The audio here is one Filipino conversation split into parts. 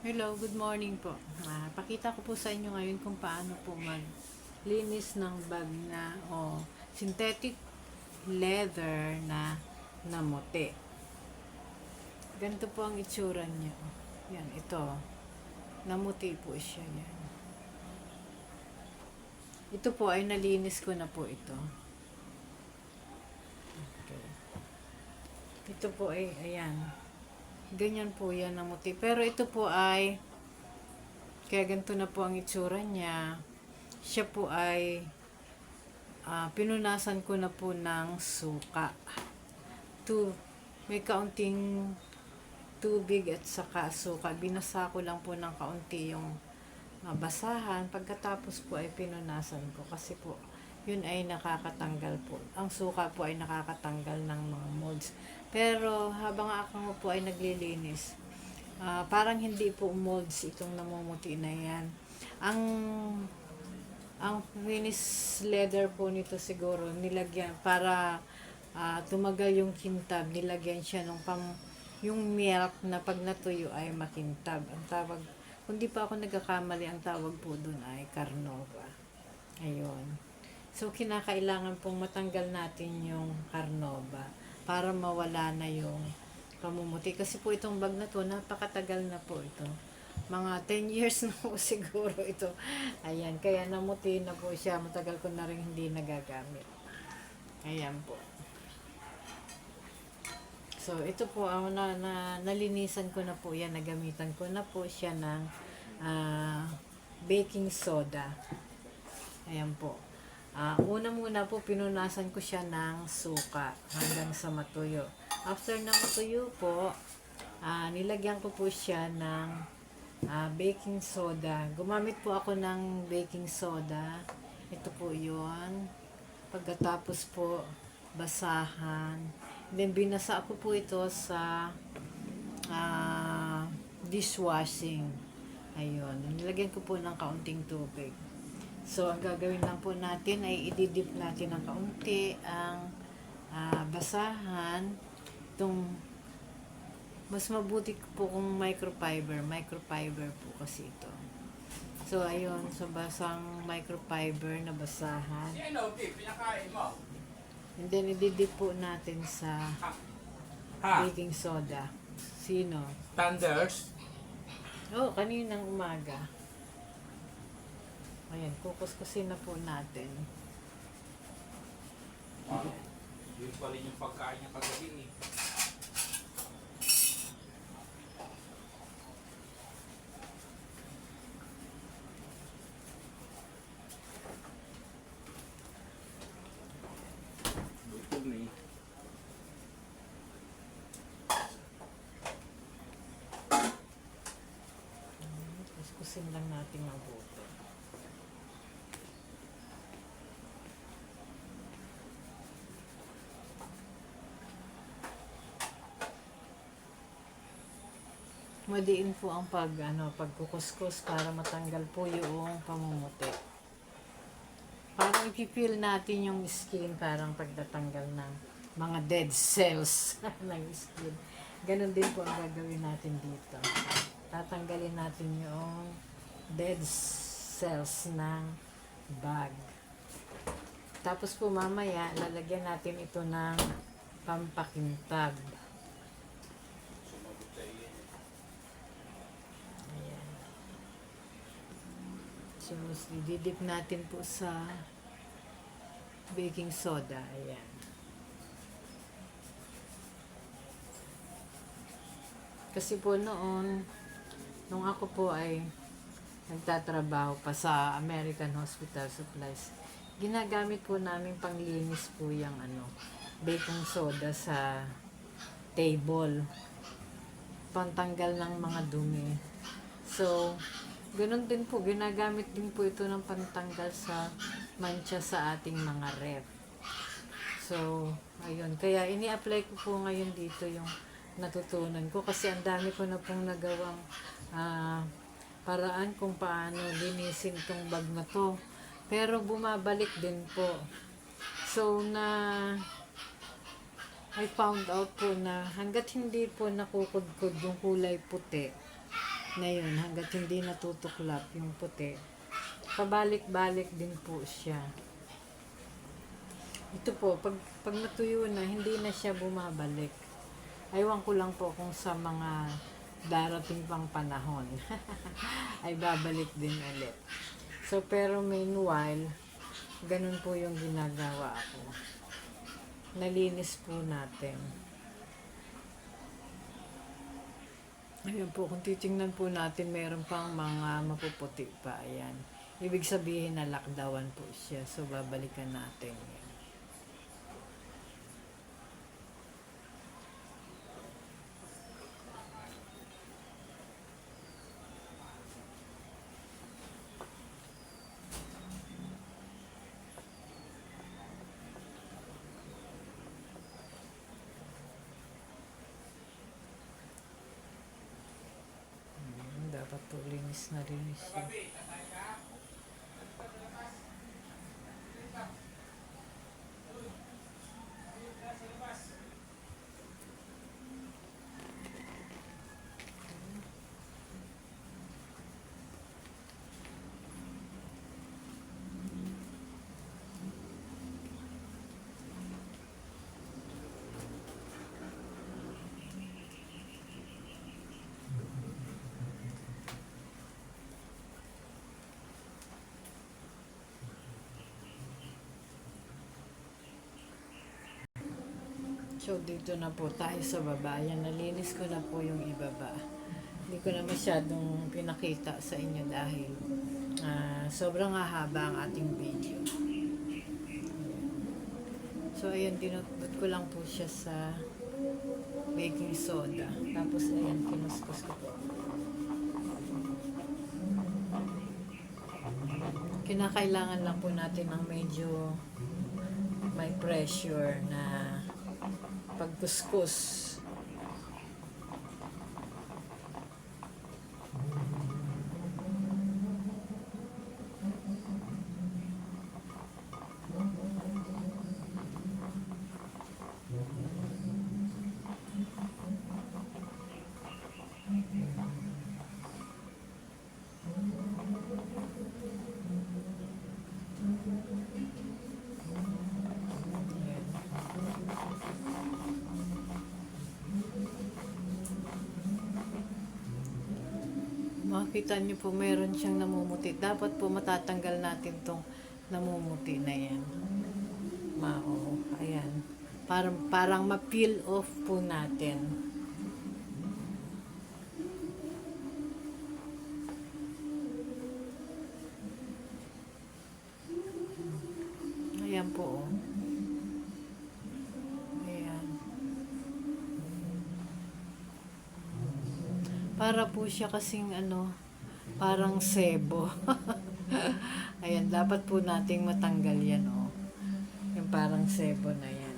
Hello, good morning po. Ah, pakita ko po sa inyo ngayon kung paano po maglinis ng bag na o synthetic leather na namuti. Ganito po ang itsura niya. Yan, ito. Namuti po siya yan. Ito po ay nalinis ko na po ito. Okay. Ito po ay, ayan. Ganyan po yan ang muti. Pero ito po ay, kaya ganito na po ang itsura niya. Siya po ay, ah, pinunasan ko na po ng suka. To, may kaunting tubig at saka suka. Binasa ko lang po ng kaunti yung ah, basahan. Pagkatapos po ay pinunasan ko. Kasi po, yun ay nakakatanggal po. Ang suka po ay nakakatanggal ng mga molds. Pero habang ako po ay naglilinis, ah, parang hindi po molds itong namumuti na yan. Ang ang finish leather po nito siguro nilagyan para ah, tumagal yung kintab, nilagyan siya ng pam yung milk na pag natuyo ay makintab. Ang tawag, kung di pa ako nagkakamali, ang tawag po dun ay carnova. Ayun. So, kinakailangan pong matanggal natin yung carnova para mawala na yung pamumuti. Kasi po itong bag na to, napakatagal na po ito. Mga 10 years na po siguro ito. Ayan, kaya namuti na po siya. Matagal ko na rin hindi nagagamit. Ayan po. So, ito po, ang na, na, nalinisan ko na po yan. Nagamitan ko na po siya ng ah, baking soda. Ayan po. Ah, una muna po, pinunasan ko siya ng suka hanggang sa matuyo. After na matuyo po, ah, nilagyan ko po siya ng ah, baking soda. Gumamit po ako ng baking soda. Ito po yon Pagkatapos po, basahan. Then, binasa ko po ito sa ah, dishwashing. Ayun. Nilagyan ko po ng kaunting tubig. So, ang gagawin lang po natin ay ididip natin ng kaunti ang ah, basahan. Itong mas mabuti po kung microfiber. Microfiber po kasi ito. So, ayun. So, basang microfiber na basahan. And then, ididip po natin sa baking soda. Sino? Thunders? Oh, kaninang umaga. Ayan, kukuskusin na po natin. Yun pala yung pagkain niya kagabi eh. Eh. Kuskusin lang natin ang buto. Madiin po ang pag ano pagkukuskus para matanggal po yung pamumuti. Parang i-feel natin yung skin parang pagtatanggal ng mga dead cells ng skin. Ganon din po ang gagawin natin dito. Tatanggalin natin yung dead cells ng bag. Tapos po mamaya, lalagyan natin ito ng pampakintab. Sumagot sa iyo. Ayan. So, ididip natin po sa baking soda. Ayan. Kasi po noon, nung ako po ay nagtatrabaho pa sa American Hospital Supplies, ginagamit po namin panglinis po yung ano, baking soda sa table pantanggal ng mga dumi. So, ganun din po, ginagamit din po ito ng pantanggal sa mancha sa ating mga ref. So, ayun. Kaya ini-apply ko po ngayon dito yung natutunan ko kasi ang dami ko na pong nagawang ah, paraan kung paano linisin tong bag na to. Pero bumabalik din po. So, na I found out po na hanggat hindi po nakukudkod yung kulay puti, na yun hanggat hindi natutuklap yung puti. Pabalik-balik din po siya. Ito po, pag, pag natuyo na, hindi na siya bumabalik. Aywan ko lang po kung sa mga darating pang panahon ay babalik din ulit. So, pero meanwhile, ganun po yung ginagawa ko. Nalinis po natin. Ayun po, kung titingnan po natin, meron pang mga mapuputi pa. Ayan. Ibig sabihin na lockdown po siya. So, babalikan natin yan. Hmm, dapat po linis na So, dito na po tayo sa baba. Ayan, nalinis ko na po yung ibaba. Hindi ko na masyadong pinakita sa inyo dahil ah, sobrang hahaba ang ating video. So, ayan, tinutbot ko lang po siya sa baking soda. Tapos, ayan, kinuskus ko po. Kinakailangan lang po natin ng medyo may pressure na pagkuskus. Makita niyo po meron siyang namumuti. Dapat po matatanggal natin tong namumuti na yan. Mao, ayan. Parang, parang ma-peel off po natin. Ayan po. oh. Para po siya kasing ano, parang sebo. Ayan, dapat po nating matanggal yan, oh. Yung parang sebo na yan.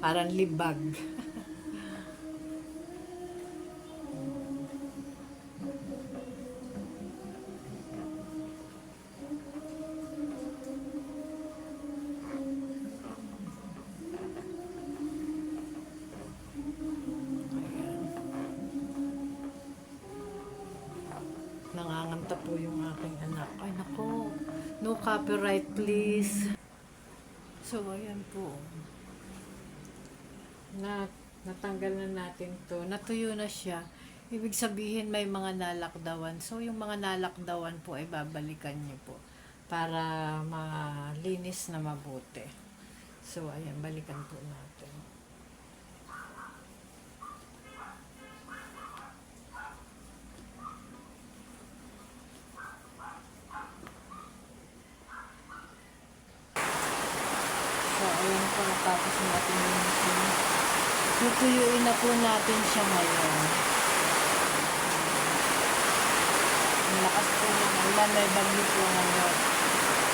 Parang libag. No copyright, please. So, ayan po. Na, natanggal na natin to. Natuyo na siya. Ibig sabihin may mga nalakdawan. So, yung mga nalakdawan po ay babalikan niyo po para malinis na mabuti. So, ayan, balikan po natin. So, ayan po, tapos natin linisin. Tutuyuin na po natin siya ngayon. Ang lakas po ng ulan, may bagyo po ngayon.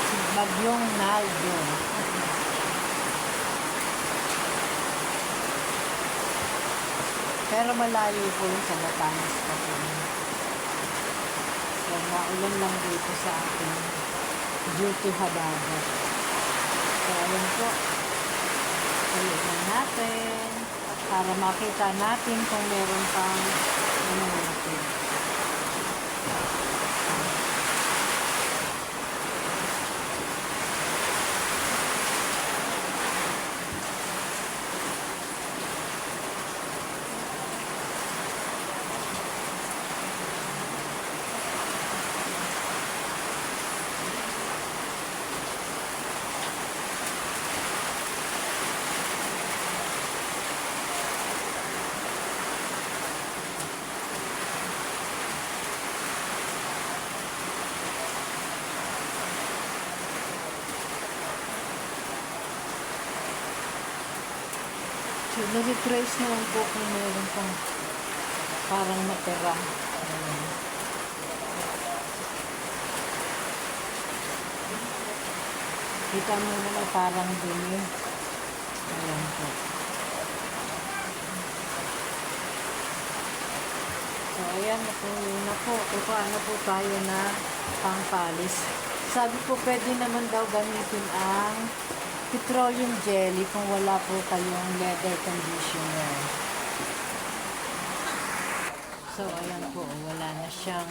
Si Bagyong Naldo. Pero malayo po yun sa Batangas pa po. So, maulan lang dito sa atin due to habagat. So, ayun po. Ulit na natin. para makita natin kung meron pang ano natin. So, nag-trace naman po kung meron pang parang natira. Ayan. Kita mo naman parang dumi. Ayan po. So, ayan na po. Yun na po. Na po tayo na pangpalis. Sabi po, pwede naman daw gamitin ang petroleum jelly kung wala po kayong leather conditioner. So, ayan po. Wala na siyang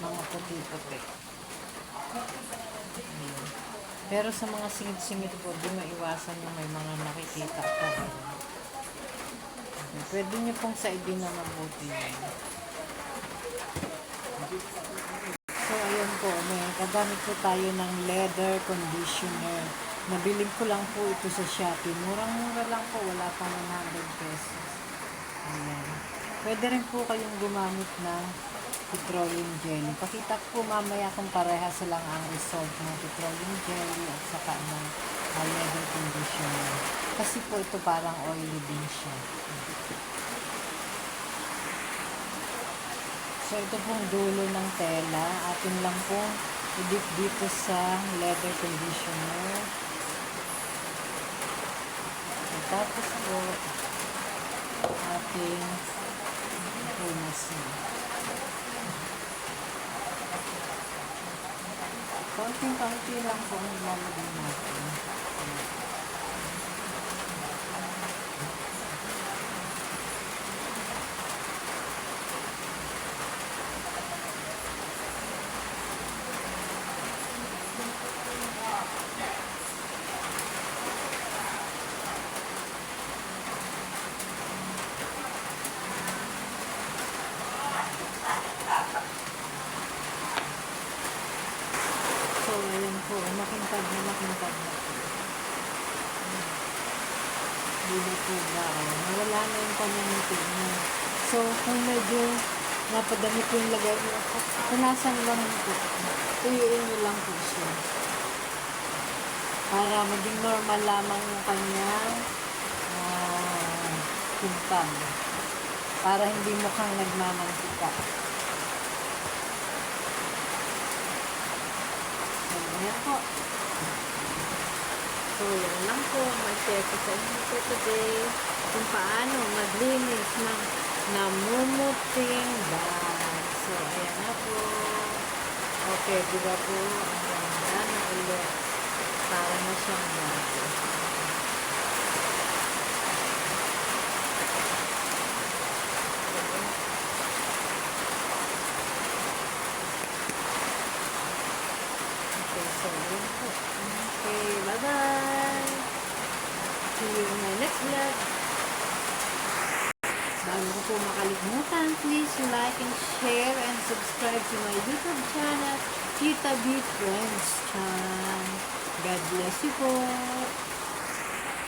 mga puti-puti. Pero sa mga singit-singit po, di maiwasan yung may mga nakikita pa Pwede niyo pong saidin na mabuti. So, ayan po. May kagamit po tayo ng leather conditioner. Nabiling ko lang po ito sa Shopee. Murang-mura lang po. Wala pang 100 pesos. Ayan. Pwede rin po kayong gumamit ng petroleum jelly. Pakita ko po mamaya kung parehas lang ang result ng petroleum jelly at saka ng uh, leather conditioner. Kasi po ito parang oily din siya. So, ito pong dulo ng tela. Atin lang pong i-dip dito sa leather conditioner. Tapos po, ating punasin. Konting-konti lang po ang ilalagay natin. So, ayan po. Makintag na makintag na po. Hindi na po ba. Nawala na yung kanyang niya. So, kung medyo napadami po yung lagay niyo, punasan lang po. Tuyuin niyo lang po siya. Para maging normal lamang yung kanyang ah, tintang. Para hindi mukhang nagmamantika. Ayan po. So, yan lang po. Mag-share ko sa inyo po today kung paano maglinis ng namumuting bag. So, ayan na po. Okay, di ba po? Ang ganda na ulit. Para na siyang bago. Okay, so yun po. Okay, bye-bye! See you in my next vlog. Bago ko po makalimutan, please like and share and subscribe to my YouTube channel, Tita B Friends Chan. God bless you po!